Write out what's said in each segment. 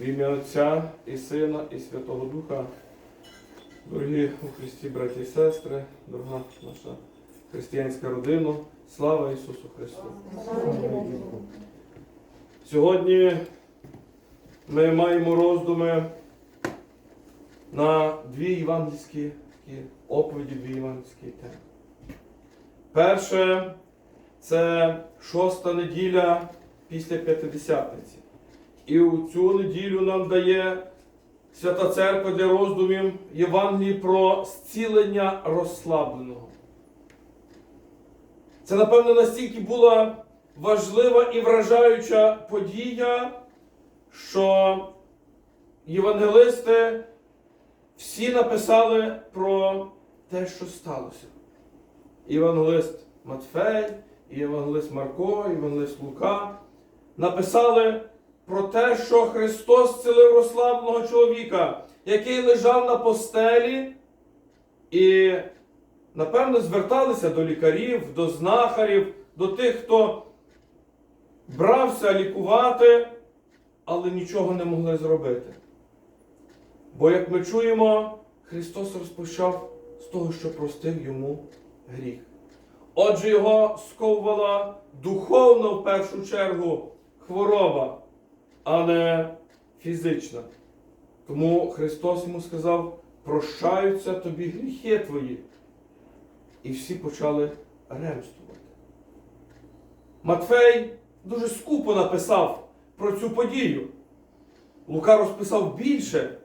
В ім'я Отця і Сина, і Святого Духа. Дорогі у Христі, браті і сестри, дорога наша християнська родина, слава Ісусу Христу! Сьогодні ми маємо роздуми на дві євангельські оповіді, дві євангельські теми. Перше це шоста неділя після П'ятидесятниці. І у цю неділю нам дає Свята Церква для роздумів Євангелії про зцілення розслабленого. Це, напевно, настільки була важлива і вражаюча подія, що євангелисти всі написали про те, що сталося. Євангелист Матфей, євангелист Марко, євангелист Лука написали про те, що Христос зцілив розслабленого чоловіка, який лежав на постелі, і, напевно, зверталися до лікарів, до знахарів, до тих, хто брався лікувати, але нічого не могли зробити. Бо, як ми чуємо, Христос розпочав з того, що простив йому гріх. Отже, його сковувала духовно в першу чергу хвороба, а не фізична. Тому Христос йому сказав: прощаються тобі гріхи твої. І всі почали ремствувати. Матфей дуже скупо написав про цю подію. Лука розписав більше,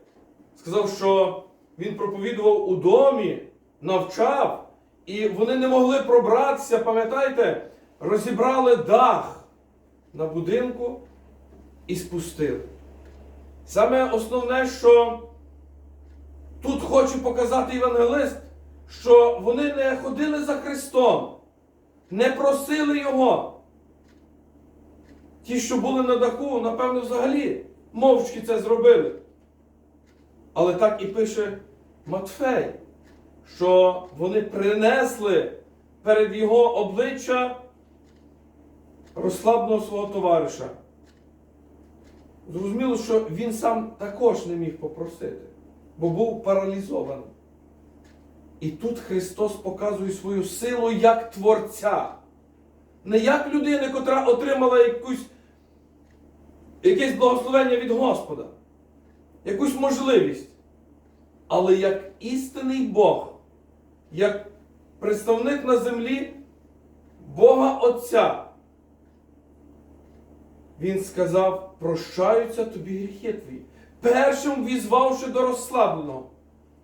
сказав, що він проповідував у домі, навчав, і вони не могли пробратися, пам'ятаєте, розібрали дах на будинку і спустили. Саме основне, що тут хоче показати євангелист, що вони не ходили за Христом, не просили Його. Ті, що були на даху, напевно, взагалі мовчки це зробили. Але так і пише Матфей, що вони принесли перед його обличчя розслабного свого товариша. Зрозуміло, що він сам також не міг попросити, бо був паралізований. І тут Христос показує свою силу як Творця. Не як людини, котра отримала якусь, якесь благословення від Господа, якусь можливість, але як істинний Бог, як представник на землі Бога Отця. Він сказав, прощаються тобі гріхи твої, першим візвавши до розслабленого.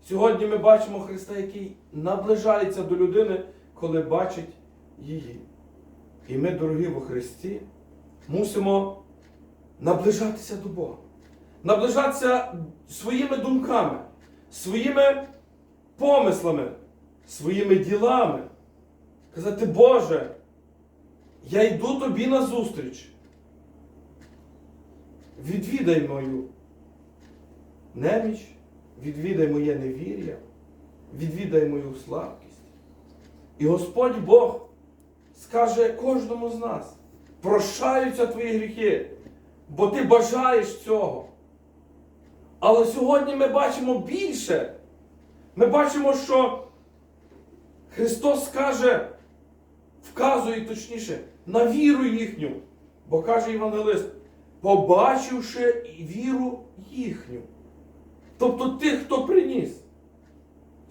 Сьогодні ми бачимо Христа, який наближається до людини, коли бачить її. І ми, дорогі во Христі, мусимо наближатися до Бога, наближатися своїми думками, своїми помислами, своїми ділами. Казати, Боже, я йду тобі на зустріч. Відвідай мою неміч, відвідай моє невір'я, відвідай мою слабкість. І Господь Бог скаже кожному з нас: прощаються твої гріхи, бо ти бажаєш цього. Але сьогодні ми бачимо більше. Ми бачимо, що Христос каже, вказує точніше, на віру їхню, бо каже Євангелист, побачивши віру їхню. Тобто тих, хто приніс.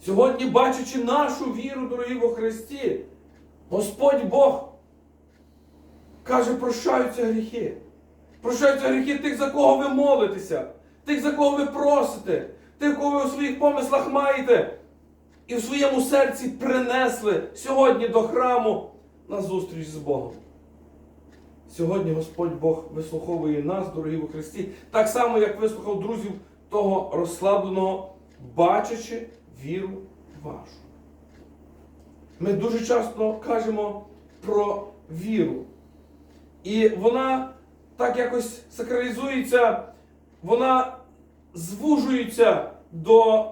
Сьогодні, бачачи нашу віру, дорогі во Христі, Господь Бог каже, прощаються гріхи. Прощаються гріхи тих, за кого ви молитеся, тих, за кого ви просите, тих, кого ви у своїх помислах маєте. І в своєму серці принесли сьогодні до храму на зустріч з Богом. Сьогодні Господь Бог вислуховує нас, дорогі у Христі, так само, як вислухав друзів того розслабленого, бачачи віру вашу. Ми дуже часто кажемо про віру. І вона так якось сакралізується, вона звужується до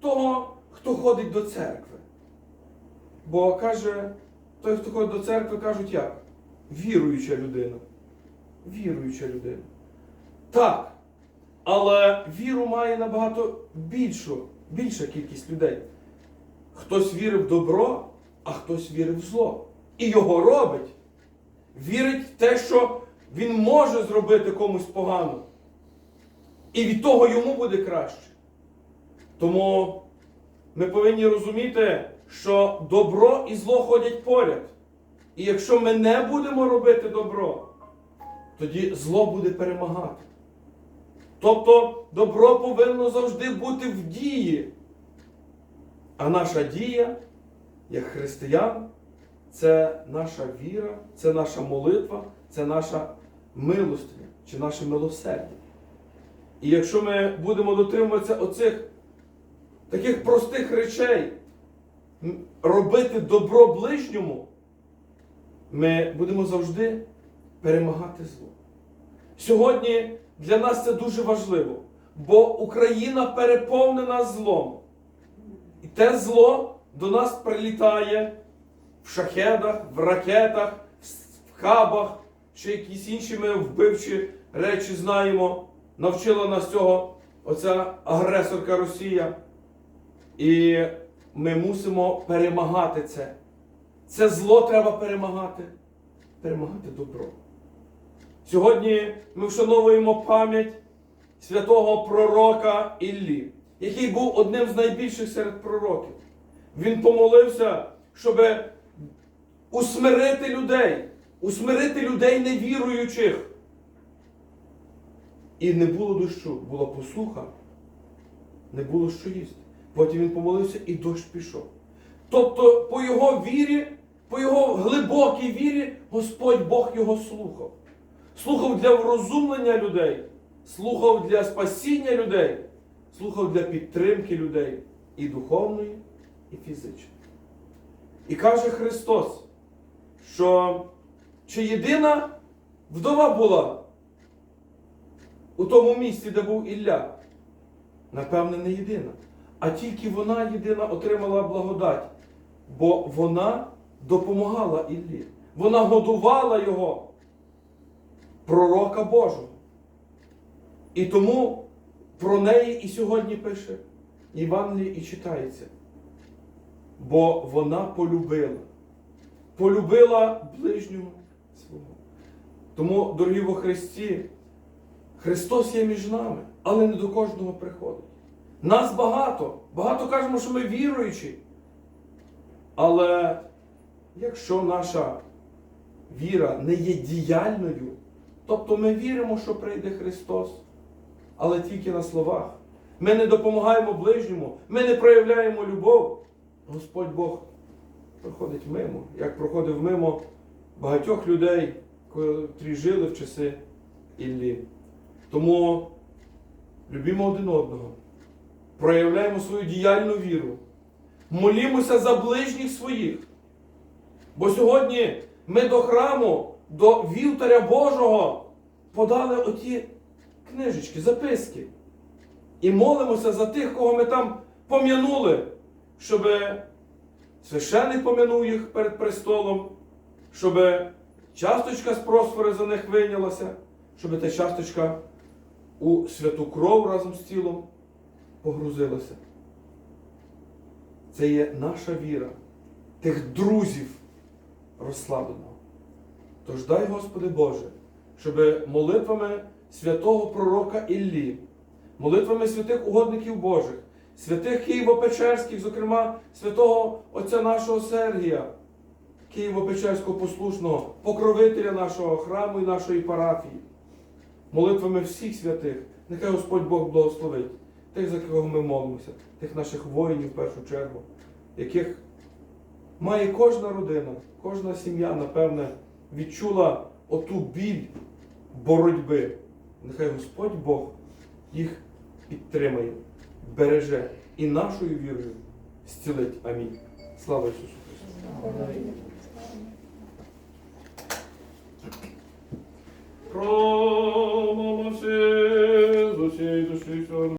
того, хто ходить до церкви. Бо каже, той, хто ходить до церкви, кажуть як? Віруюча людина. Віруюча людина. Так. Але віру має набагато більшу, більша кількість людей. Хтось вірив в добро, а хтось вірив в зло. І його робить. Вірить в те, що він може зробити комусь погано. І від того йому буде краще. Тому ми повинні розуміти, що добро і зло ходять поряд. І якщо ми не будемо робити добро, тоді зло буде перемагати. Тобто добро повинно завжди бути в дії. А наша дія, як християн, це наша віра, це наша молитва, це наша милостиня чи наше милосердя. І якщо ми будемо дотримуватися оцих таких простих речей, робити добро ближньому, ми будемо завжди перемагати зло. Сьогодні для нас це дуже важливо, бо Україна переповнена злом. І те зло до нас прилітає в шахедах, в ракетах, в хабах, чи якісь інші ми вбивчі речі знаємо. Навчила нас цього оця агресорка Росія. І ми мусимо перемагати це. Це зло треба перемагати, перемагати добро. Сьогодні ми вшановуємо пам'ять святого пророка Іллі, який був одним з найбільших серед пророків. Він помолився, щоб усмирити людей, усмирити людей невіруючих. І не було дощу, була посуха, не було що їсти. Потім він помолився і дощ пішов. Тобто, по його вірі, по його глибокій вірі, Господь Бог його слухав. Слухав для врозумлення людей, слухав для спасіння людей, слухав для підтримки людей і духовної, і фізичної. І каже Христос, що чи єдина вдова була у тому місці, де був Ілля? Напевне, не єдина. А тільки вона єдина отримала благодать, бо вона допомагала Іллі. Вона годувала його, пророка Божого. І тому про неї і сьогодні пише Євангеліє і читається. Бо вона полюбила. Полюбила ближнього свого. Тому, дорогі во Христі, Христос є між нами, але не до кожного приходить. Нас багато. Багато кажемо, що ми віруючі. Але якщо наша віра не є діяльною, тобто ми віримо, що прийде Христос, але тільки на словах. Ми не допомагаємо ближньому, ми не проявляємо любов. Господь Бог проходить мимо, як проходив мимо багатьох людей, котрі жили в часи Іллі. Тому любімо один одного, проявляємо свою діяльну віру, молімося за ближніх своїх. Бо сьогодні ми до храму, до вівтаря Божого подали оті книжечки, записки. І молимося за тих, кого ми там пом'янули, щоб священик пом'янув їх перед престолом, щоб часточка з просфори за них вийнялася, щоб та часточка у святу кров разом з тілом погрузилася. Це є наша віра, тих друзів розслабленого. Тож дай, Господи Боже, щоб молитвами святого пророка Іллі, молитвами святих угодників Божих, святих Києво-Печерських, зокрема святого Отця нашого Сергія, Києво-Печерського послушного, покровителя нашого храму і нашої парафії, молитвами всіх святих, нехай Господь Бог благословить тих, за кого ми молимося, тих наших воїнів в першу чергу, яких має кожна родина, кожна сім'я, напевне, відчула оту біль боротьби. Нехай Господь Бог їх підтримає, береже і нашою вірою зцілить. Амінь. Слава Ісусу Христу! З усієї душі.